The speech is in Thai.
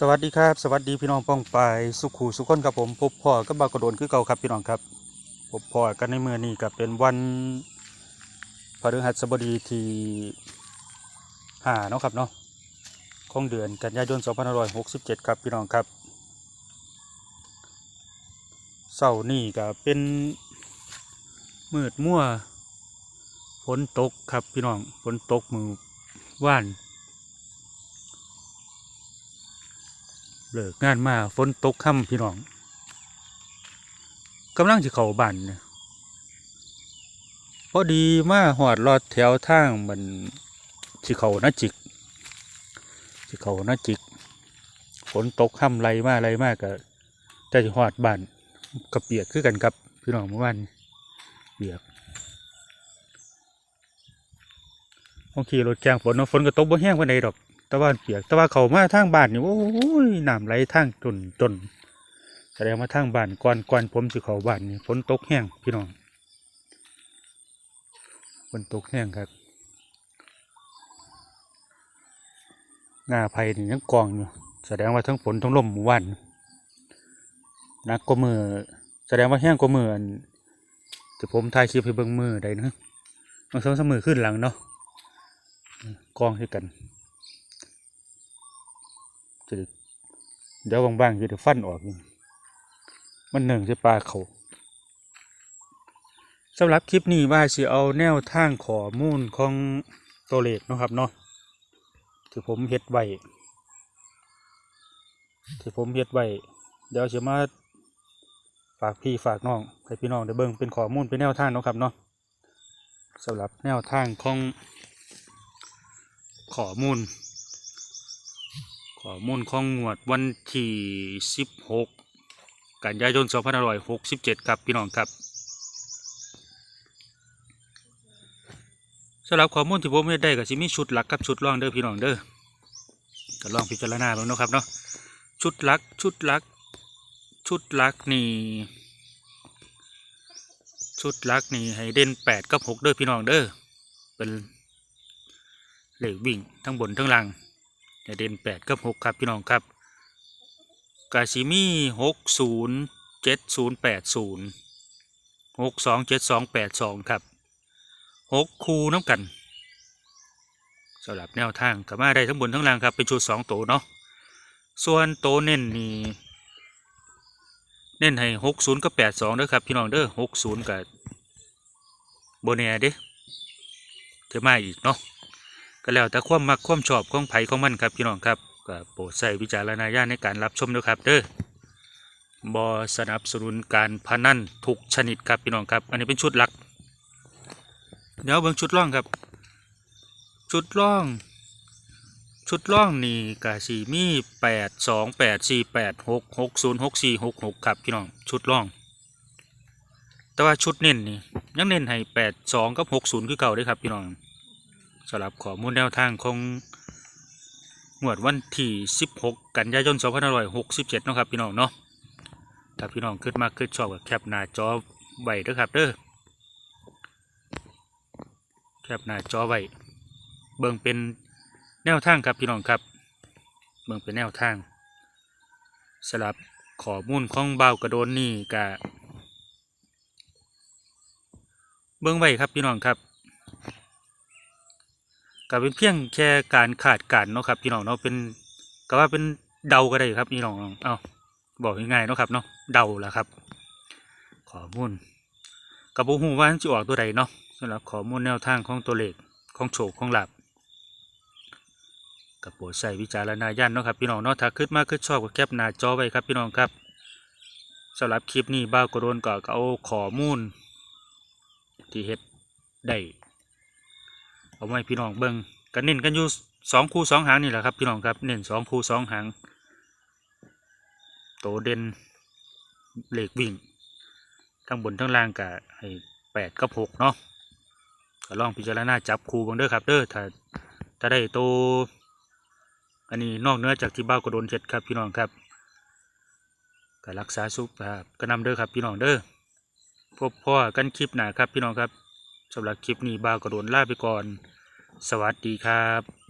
สวัสดีครับ สวัสดีพี่น้องป้องไปสุขูสุขคนครับผมพบพ่อกับบากระโดนคือเก่าครับพี่น้องครับพบพ่อกันในเมื่อนี้กับเป็นวันพฤหัสบดีที่ห้าเนาะครับเนาะของเดือนกันยายน2567 ครับพี่น้องครับเสาร์นี้ก็เป็นมืดมั่วฝนตกครับพี่น้องฝนตกมือว่าน เลิกงานมาฝนตกค่ำพี่น้องกำลังจะเข้าบ้านเนี่ยพอดีมาหอดรอดแถวทางมันสิเขานาจิกสิเขานาจิกฝนตกค่ำไรมากไรมากก็แต่สิหอดบานกับเปียกคือกันครับพี่น้องเมื่อวานเปียกบางทีรถแข่งฝนเนาะฝนก็ตกบ่แห้งปานใดดอกะวันเปียกต่ว่าเขามาทางบ้านนี่โอ้ยน้ำไหลทางจนจนแสดงว่าทางบ้านก่อนก่อนผมสิเขาบ้านนี่ฝนตกแห้งพี่น้องฝนตกแห้งครับหน้าไผ่นี่ยังกองอยู่แสดงว่าทั้งฝนทั้งลมหมู่บ้านนักก็มือแสดงว่าแห้งก็มือจะผมถ่ายคลิปให้เบิ่งมือได้นะมันสองสามมือขึ้นหลังเนาะกองให้กัน เดี๋ยวบางๆจะได้ฟันออกมันหนึ่งจะปลาเขาสำหรับคลิปนี้ว่าสิเอาแนวทางขอมูลของตัวเลขนะครับเนาะที่ผมเฮ็ดไว้ที่ผมเฮ็ดไว้เดี๋ยวจะมาฝากพี่ฝากน้องให้พี่น้องได้เบิ่งเป็นข้อมูลเป็นแนวทางนะครับเนาะสำหรับแนวทางของข้อมูล ข้อมูลของงวดวันที่ 16 กันยายน 2567 ครับพี่น้องครับสำหรับข้อมูลที่ผมได้ก็สิมีชุดหลักกับชุดรองเด้อพี่น้องเด้อก็ลองพิจารณาเบิ่งนะครับเนาะชุดหลักชุดหลัก ชุดหลักนี่ชุดหลักนี่ให้เด่น8กับ6เด้อพี่น้องเด้อเป็นเหลขวิ่งทั้งบนทั้งล่าง เด่นแปดกับหกครับพี่น้องครับกาซิมีหกศูนย์เจ็ดศูนย์แปดศูนย์หกสองเจ็ดสองแปดสองครับหกคูน้ำกันสำหรับแนวทางกับมาได้ทั้งบนทั้งล่างครับเป็นชุดสองโตวเนาะส่วนโตเน้นนี่เน้นให้หกศูนย์กับแปดสองเด้อครับพี่น้องเด้อหกศูนย์กับโบเนียเด้เทมาอีกเนาะ ก็แล้วแต่ความมักความชอบของไผของมันครับพี่น้องครับก็โปรดใส่วิจารณญาณในการรับชมด้วยครับเด้อบอสนับสนุนการพนันทุกชนิดครับพี่น้องครับ อันนี้เป็นชุดหลัก เดี๋ยวเบิ่งชุดร่องครับ ชุดร่อง ชุดร่องนี่กะสีมีแปดสองแปดสี่แปดหกหกศูนย์หกสี่หกหกครับพี่น้องชุดร่อง แต่ว่าชุดเน้นนี่ยังเน้นให้แปดสองกับหกศูนย์คือเก่าด้วยครับพี่น้อง สำหรับข้อมูลแนวทางของงวดวันที่ 16 กันยายน 2567 เนาะครับพี่น้องเนาะ ถ้าพี่น้องขึ้นมาขึ้นชอบกับแคปหน้าจอไว้เด้อครับเด้อ แคปหน้าจอไว้ เบิ่งเป็นแนวทางครับพี่น้องครับ เบิ่งเป็นแนวทางสำหรับข้อมูลของเบากระโดนนี่กะเบิ่งไว้ครับพี่น้องครับ ก็เป็นเพียงแค่การขาดการเนาะครับพี่น้องเนาะเป็นก็ว่าเป็นเดาก็ได้ครับพี่น้องเอาบอกง่ายๆเนาะครับเนาะเดาละครับ ขอมูลกับบูฮูว่าจะออกตัวใดเนาะสำหรับขอมูลแนวทางของตัวเลขของโฉกของหลับกับโปรดใส่วิจารณญาณเนาะครับพี่น้องเนาะถ้าขึ้นมาขึ้นชอบก็แคปหน้าจอไว้ครับพี่น้องครับสำหรับคลิปนี้บ้าวกระโดนก็เอาขอมูลที่เฮ็ดได้ เอาไว้พี่น้องเบิ่งกันเน้นกันอยู่สองคู่สองหางนี่แหละครับพี่น้องครับเน้นสองคู่สองหางโตเด่นเหล็กวิ่ง ทั้งบนทั้งล่างกะให้แปดกับหกเนาะก็ลองพิจารณาจับคู่บังเด้อครับเด้อถ้าถ้าได้โตอันนี้นอกเหนือจากที่บ้ากระโดนเช็ดครับพี่น้องครับก็รักษาสุขภาพก็นำเด้อครับพี่น้องเด้อพบพ่อกันคลิปหนาครับพี่น้องครับสำหรับคลิปนี้บ่ากระโดนลาไปก่อน สวัสดีครับ